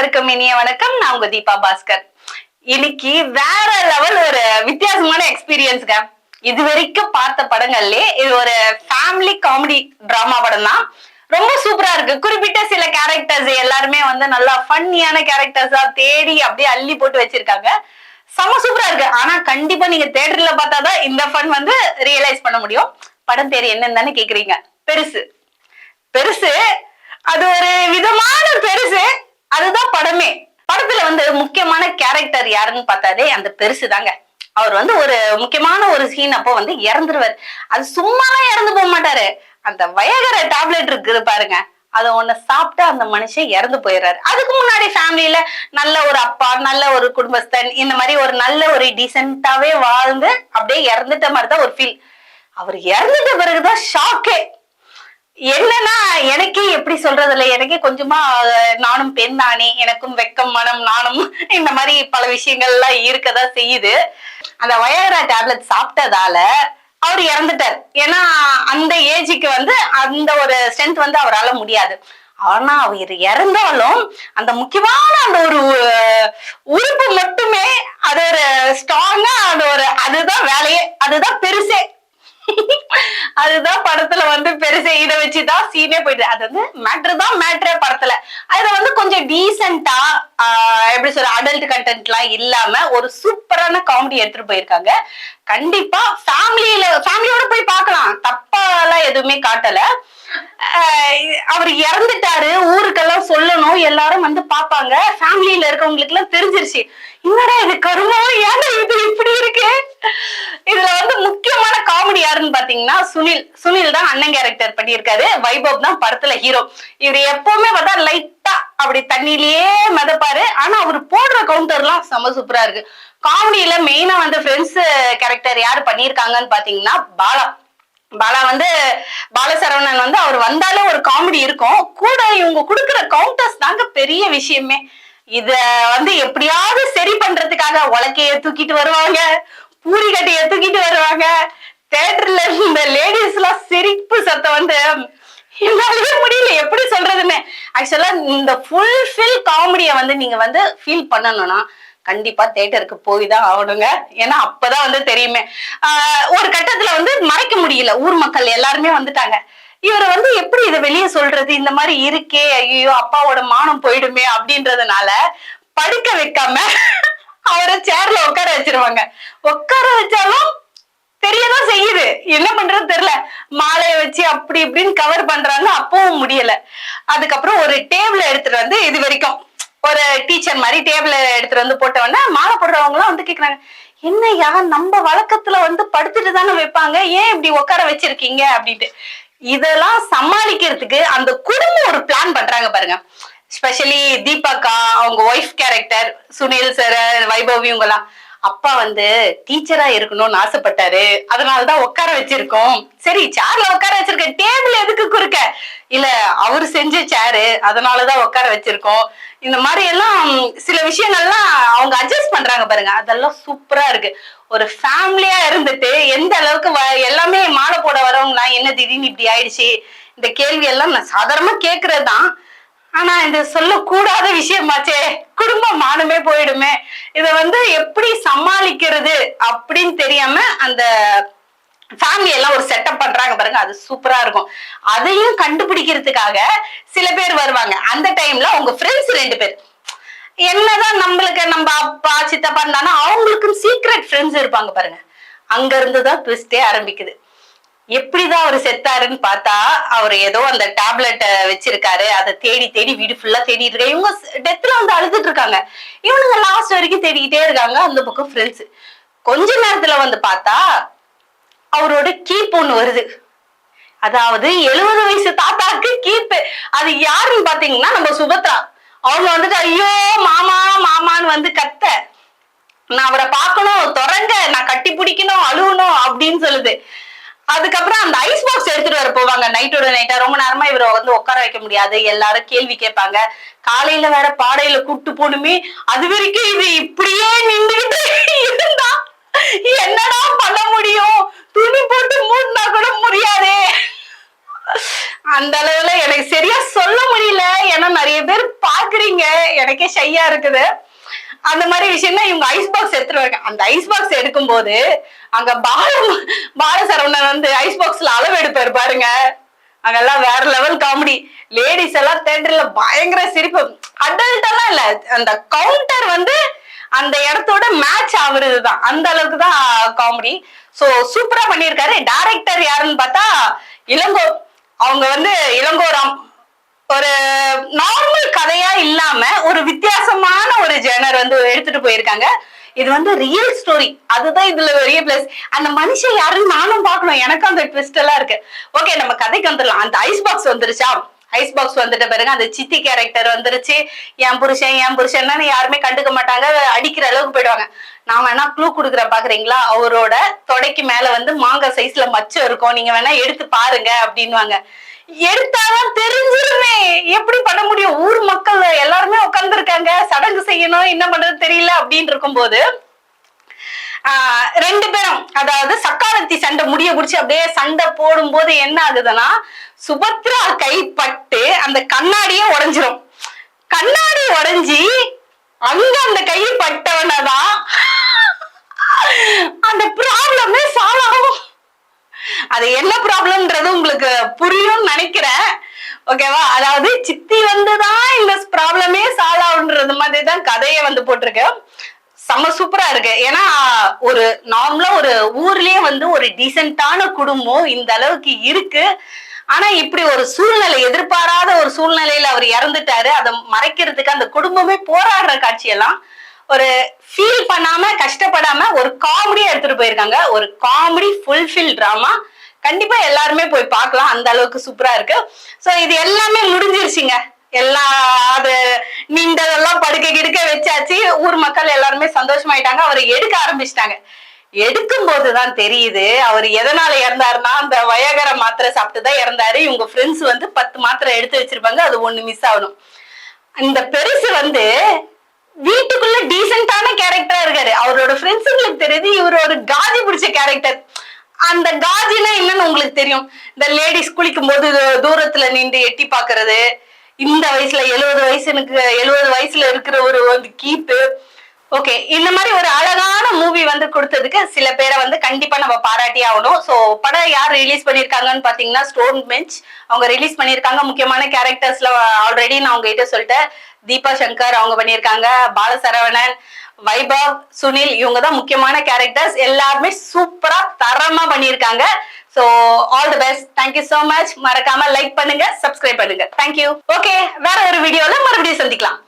அனைவருக்கும் இனிய வணக்கம். நான் உங்க தீபா பாஸ்கர். இன்னைக்கு வேற லெவல் ஒரு வித்தியாசமான எக்ஸ்பீரியன்ஸ்ங்க இது வரைக்கும் பார்த்த படங்கள்லயே இது ஒரு ஃபேமிலி காமெடி டிராமா படம் தான். ரொம்ப சூப்பரா இருக்கு. குறிப்பிட்ட சில கேரக்டர்ஸ் எல்லாருமே வந்து நல்லா ஃபன்னியான கேரக்டர்ஸா தேடி அப்படியே அள்ளி போட்டு வச்சிருக்காங்க. செம சூப்பரா இருக்கு. ஆனா கண்டிப்பா நீங்க தேட்டர்ல பார்த்தாதான் இந்த ஃபன் வந்து ரியலைஸ் பண்ண முடியும். படம் பேர் என்னன்னு தானே கேக்குறீங்க. பெருசு. பெருசு? அது ஒரு விதமான பெருசு. அதுதான் படமே. படத்துல வந்து முக்கியமான கேரக்டர் யாருன்னு பார்த்தாலே அந்த பெருசு தாங்க. அவர் வந்து ஒரு முக்கியமான ஒரு சீன் அப்போ வந்து இறந்துருவாரு. அது சும்மாலாம் இறந்து போக மாட்டாரு. அந்த வயகர டேப்லெட் இருக்குது பாருங்க. அதை ஒண்ணு சாப்பிட்டு அந்த மனுஷன் இறந்து போயிடுறாரு. அதுக்கு முன்னாடி ஃபேமிலியில நல்ல ஒரு அப்பா நல்ல ஒரு குடும்பஸ்தன் இந்த மாதிரி ஒரு நல்ல ஒரு டீசென்டாவே வாழ்ந்து அப்படியே இறந்துட்ட மாதிரி தான் ஒரு ஃபீல் அவர் இறந்துட்ட பிறகுதான் ஷாக்கே என்னன்னா எனக்கே எப்படி சொல்றது இல்லை எனக்கே கொஞ்சமா நானும் பெண் தானே. எனக்கும் வெக்கம் மனம் நானும் இந்த மாதிரி பல விஷயங்கள்லாம் இருக்கதா செய்யுது. அந்த வயகரா டேப்லெட் சாப்பிட்டதால அவர் இறந்துட்டார். ஏன்னா அந்த ஏஜுக்கு வந்து அந்த ஒரு ஸ்ட்ரென்த் வந்து அவரால் முடியாது. ஆனா அவர் இறந்தாலும் அந்த முக்கியமான அந்த ஒரு உறுப்பு மட்டுமே அது ஒரு ஸ்ட்ராங்கா அது ஒரு அதுதான் வேலையே. அதுதான் பெருசே. அதுதான் படத்துல வந்து பெருசு இதை வச்சுதான் சீனே போயிட்டு அது வந்து மேட்ரு தான் மேட்ரே படத்துல. அதுல வந்து கொஞ்சம் டீசெண்டா எப்படி சொல்ற அடல்ட் கண்டென்ட் எல்லாம் இல்லாம ஒரு சூப்பரான காமெடி எடுத்துட்டு போயிருக்காங்க. கண்டிப்பா ஃபேமிலியில ஃபேமிலியோட போய் பார்க்கலாம். தப்பாலாம் எதுவுமே காட்டல. ஆஹ் அவர் இறந்துட்டாரு ஊருக்கெல்லாம் சொல்லணும் எல்லாரும் வந்து பாப்பாங்க ஃபேமிலியில இருக்கவங்களுக்கு எல்லாம் தெரிஞ்சிருச்சு. என்னடா இது கருமோ? ஏன்னா இது இப்படி இருக்கு? இதுல வந்து முக்கியமான காமெடி யாருன்னு பாத்தீங்கன்னா சுனில். சுனில் தான் அண்ணன் கேரக்டர் பண்ணியிருக்காரு. வைபவ் தான் படத்துல ஹீரோ இவர் எப்பவுமே பார்த்தா லைட்டா அப்படி தண்ணியிலேயே மிதப்பாரு. ஆனா அவர் போடுற கவுண்டர்லாம் செம சூப்பரா இருக்கு. காமெடியில மெயினா வந்து ஃப்ரெண்ட்ஸ் கேரக்டர் யாரு பண்ணியிருக்காங்கன்னு பாத்தீங்கன்னா பாலா. பாலா வந்து பாலசரவணன் வந்து அவர் வந்தாலே ஒரு காமெடி இருக்கும்? கூட இவங்க கொடுக்குற கவுண்டர்ஸ் தாங்க பெரிய விஷயமே. இத வந்து எப்படியாவது சரி பண்றதுக்காக உலக்கைய தூக்கிட்டு வருவாங்க பூரி கட்டைய தூக்கிட்டு வருவாங்க. தேட்டர்ல இந்த லேடிஸ் எல்லாம் சிரிப்பு சத்தம் வந்து என்னாலயே முடியல எப்படி சொல்றதுன்னு. ஆக்சுவலா இந்த ஃபுல் ஃபில் காமெடியை வந்து நீங்க வந்து ஃபீல் பண்ணணும்னா கண்டிப்பா தேட்டருக்கு போய் தான் ஆகணுங்க. ஏன்னா அப்பதான் வந்து தெரியுமே. ஒரு கட்டத்துல வந்து மறைக்க முடியல. ஊர் மக்கள் எல்லாருமே வந்துட்டாங்க. இவரை வந்து எப்படி இதை வெளியே சொல்றது? இந்த மாதிரி இருக்கே ஐயோ அப்பாவோட மானம் போயிடுமே அப்படின்றதுனால படுக்க வைக்காம அவரை சேர்ல உட்கார வச்சிருவாங்க. உட்கார வச்சாலும் தெரியதான் செய்யுது. என்ன பண்றது தெரியல. மாலையை வச்சு அப்படி இப்படின்னு கவர் பண்றாங்க. அப்பவும் முடியல. அதுக்கப்புறம் ஒரு டேபிள் எடுத்துட்டு வந்து இது வரைக்கும் ஒரு டீச்சர் மாதிரி டேபிள் எடுத்துட்டு வந்து போட்டவொடனே மாலை போடுறவங்க எல்லாம் வந்து கேக்குறாங்க என்னய்யா நம்ம வழக்கத்துல வந்து படுத்துட்டு தானே வைப்பாங்க? ஏன் இப்படி உட்கார வச்சிருக்கீங்க? அப்படின்ட்டு. இதெல்லாம் சமாளிக்கிறதுக்கு அந்த குடும்பம் ஒரு பிளான் பண்றாங்க பாருங்க. ஸ்பெஷலி தீபாக்கா அவங்க wife character Sunil sir Vaibhav இவங்கெல்லாம். அப்பா வந்து டீச்சரா இருக்கணும்னு ஆசைப்பட்டாரு. அதனாலதான் உட்கார வச்சிருக்கோம். சரி சேர்ல உட்கார வச்சிருக்க டேபிள் எதுக்கு குறுக்க? இல்ல அவரு செஞ்ச சேரு அதனாலதான் உட்கார வச்சிருக்கோம். இந்த மாதிரி எல்லாம் சில விஷயங்கள்லாம் அவங்க அட்ஜஸ்ட் பண்றாங்க பாருங்க. அதெல்லாம் சூப்பரா இருக்கு. ஒரு ஃபேமிலியா இருந்துட்டு எந்த அளவுக்கு வ- எல்லாமே மாலை போட வரவங்களா என்ன திடீர்னு இப்படி ஆயிடுச்சு? இந்த கேள்வி எல்லாம் நான் சாதாரணமா கேக்குறதுதான். ஆனா இந்த சொல்லக்கூடாத விஷயமாச்சே குடும்ப மானமே போயிடுமே. இத வந்து எப்படி சமாளிக்கிறது அப்படின்னு தெரியாம அந்த ஃபேமிலி எல்லாம் ஒரு செட்டப் பண்றாங்க பாருங்க அது சூப்பரா இருக்கும். அதையும் கண்டுபிடிக்கிறதுக்காக சில பேர் வருவாங்க. அந்த டைம்ல உங்க ஃப்ரெண்ட்ஸ் ரெண்டு பேர். என்னதான் நம்மளுக்கு நம்ம அப்பா சித்தப்பா இருந்தாலும் அவங்களுக்கும் சீக்ரெட் ஃப்ரெண்ட்ஸ் இருப்பாங்க பாருங்க. அங்க இருந்து தான் ட்விஸ்டே ஆரம்பிக்குது. எப்படிதான் அவர் செத்தாருன்னு பார்த்தா அவர் ஏதோ அந்த டேப்லெட்டை வச்சிருக்காரு. அதை தேடி தேடி வீடு ஃபுல்லா தேடிட்டு இருக்காங்க இவங்க டெத்ல வந்து அழுதுட்டு இருக்காங்க. இவனுங்க லாஸ்ட் வரைக்கும் தேடிக்கிட்டே இருக்காங்க. அந்த பக்கம் ஃப்ரெண்ட்ஸ் கொஞ்ச நேரத்துல வந்து பார்த்தா அவரோட கீப் ஒண்ணு வருது. அதாவது எழுபது வயசு தாத்தாக்கு கீப்பு அது யாருன்னு பாத்தீங்கன்னா நம்ம சுபத்ரா. அவங்க வந்துட்டு ஐயோ மாமா மாமான்னு வந்து கத்த. நான் அவரை பார்க்கணும் தொடங்க நான் கட்டி பிடிக்கணும் அழுகணும் அப்படின்னு சொல்லுது. அதுக்கப்புறம் அந்த ஐஸ் பாக்ஸ் எடுத்துட்டு வர போவாங்க. நைட்டோட நைட்டா ரொம்ப நேரமா இவரை வந்து உட்கார வைக்க முடியாது. எல்லாரும் கேள்வி கேட்பாங்க. காலையில வேற பாடையில கூட்டு போணுமே. அது வரைக்கும் இது இப்படியே நின்றுகிட்டு இருந்தா என்னடா பண்ண முடியும்? துணி போட்டு மூடினா கூட முடியாதே. அந்த அளவுல எனக்கு சரியா சொல்ல முடியல. ஏன்னா நிறைய பேர் பாக்குறீங்க எனக்கே ஷையா இருக்குது. அந்த மாதிரி விஷயம்னா இவங்க ஐஸ் பாக்ஸ் எடுத்துட்டு வராங்க அந்த ஐஸ் பாக்ஸ் எடுக்கும்போது அங்க பால பாலசரவணன் வந்து ஐஸ் பாக்ஸ்ல அளவு எடுப்பாரு பாருங்க. அங்கெல்லாம் வேற லெவல் காமெடி லேடிஸ் எல்லாம் தேட்டர்ல பயங்கர சிரிப்பு. அடல்ட் எல்லாம் இல்ல. அந்த கவுண்டர் வந்து அந்த இடத்தோட மேட்ச் ஆகுறது தான் அந்த அளவுக்கு தான் காமெடி ஸோ சூப்பரா பண்ணியிருக்காரு. டைரக்டர் யாருன்னு பார்த்தா இளங்கோ. அவங்க வந்து இளங்கோராம். ஒரு நார்மல் கதையா இல்லாம ஒரு வித்தியாசமான ஒரு ஜேனர் வந்து எடுத்துட்டு போயிருக்காங்க. இது வந்து ரியல் ஸ்டோரி அதுதான் இதுல பெரிய பிளஸ் அந்த மனுஷன் யாருன்னு நானும் பார்க்கணும். எனக்கும் அந்த ட்விஸ்ட் எல்லாம் இருக்கு. ஓகே நம்ம கதைக்கு வந்துடலாம். அந்த ஐஸ் பாக்ஸ் வந்துருச்சா? ஐஸ் பாக்ஸ் வந்துட்ட பிறகு அந்த சித்தி கேரக்டர் வந்துருச்சு. என் புருஷன் என் புருஷன் யாருமே கண்டுக்க மாட்டாங்க. அடிக்கிற அளவுக்கு போயிடுவாங்க. நான் வேணா க்ளூ கொடுக்குறேன் பாக்குறீங்களா? அவரோட தொடைக்கு மேல வந்து மாங்காய் சைஸ்ல மச்சம் இருக்கும். நீங்க வேணா எடுத்து பாருங்க அப்படின்வாங்க எடுத்தாதான் தெரிஞ்சிருமே. எப்படி பண்ண முடியும்? ஊர் மக்கள் எல்லாருமே உட்கார்ந்துருக்காங்க. சடங்கு செய்யணும் என்ன பண்றது தெரியல அப்படின்னு இருக்கும்போது ரெண்டு பேரும் அதாவது சக்காலத்தி சண்டை முடிய குடிச்சு அப்படியே சண்டை போடும்போது என்ன ஆகுதுன்னா சுபத்ரா கைப்பட்டு அந்த கண்ணாடியே உடஞ்சிரும். கண்ணாடி உடஞ்சி அங்க அந்த கை பட்டவனதான் அந்த ப்ராப்ளமே சால்வ் ஆகும். அது என்ன ப்ராப்ளம்ன்றது உங்களுக்கு புரியும்னு நினைக்கிறேன். ஓகேவா அதாவது சித்தி வந்துதான் இந்த ப்ராப்ளமே சால்வ் ஆகுன்றது மாதிரி தான் கதையை வந்து போட்டிருக்கு. செம்ம சூப்பரா இருக்கு. ஏன்னா ஒரு நார்மலா ஒரு ஊர்லயே வந்து ஒரு டீசென்டான குடும்பம் இந்த அளவுக்கு இருக்கு. ஆனா இப்படி ஒரு சூழ்நிலை எதிர்பாராத ஒரு சூழ்நிலையில அவர் இறந்துட்டாரு. அதை மறைக்கிறதுக்கு அந்த குடும்பமே போராடுற காட்சியெல்லாம் ஒரு ஃபீல் பண்ணாம கஷ்டப்படாம ஒரு காமெடியா எடுத்துட்டு போயிருக்காங்க. ஒரு காமெடி ஃபுல்ஃபில் டிராமா கண்டிப்பா எல்லாருமே போய் பார்க்கலாம். அந்த அளவுக்கு சூப்பரா இருக்கு. ஸோ இது எல்லாமே முடிஞ்சிருச்சுங்க. எல்லா அது நீண்டதெல்லாம் ஊர் மக்கள் எல்லாருமே சந்தோஷமாயிட்டாங்க. அவரை எடுக்க ஆரம்பிச்சிட்டாங்க. எடுக்கும் போதுதான் தெரியுது அவர் எதனால இறந்தாருன்னா அந்த வயகர மாத்திரை சாப்பிட்டு தான் இறந்தாரு. இவங்க ஃப்ரெண்ட்ஸ் வந்து பத்து மாத்திரை எடுத்து வச்சிருப்பாங்க அது ஒண்ணு மிஸ் ஆகணும். இந்த பெருசு வந்து வீட்டுக்குள்ள டீசென்டான கேரக்டரா இருக்காரு. அவரோட ஃப்ரெண்ட்ஸுங்களுக்கு தெரியுது இவர் ஒரு காஜி பிடிச்ச கேரக்டர் அந்த காஜினா என்னன்னு உங்களுக்கு தெரியும். இந்த லேடிஸ் குளிக்கும் போது தூரத்துல நின்று எட்டி பாக்குறது இந்த வயசுல எழுபது வயசுனுக்கு எழுபது வயசுல இருக்கிற ஒரு வந்து கீப்பு ஓகே இந்த மாதிரி ஒரு அழகான மூவி வந்து கொடுத்ததுக்கு சில பேரை வந்து கண்டிப்பா நம்ம பாராட்டி ஆகணும். ஸோ படம் யார் ரிலீஸ் பண்ணியிருக்காங்கன்னு பாத்தீங்கன்னா ஸ்டோன் பெஞ்ச் அவங்க ரிலீஸ் பண்ணியிருக்காங்க. முக்கியமான கேரக்டர்ஸ்ல ஆல்ரெடி நான் உங்ககிட்ட சொல்லிட்டேன். தீபா சங்கர் அவங்க பண்ணியிருக்காங்க. பாலசரவணன் வைபவ் சுனில் இவங்க தான் முக்கியமான கேரக்டர்ஸ் எல்லாருமே சூப்பரா தரமா பண்ணியிருக்காங்க. So all the best thank you so much மறக்காம லைக் பண்ணுங்க சப்ஸ்கிரைப் பண்ணுங்க. தேங்க்யூ ஓகே வேற ஒரு வீடியோல மறுபடியும் சந்திக்கலாம்.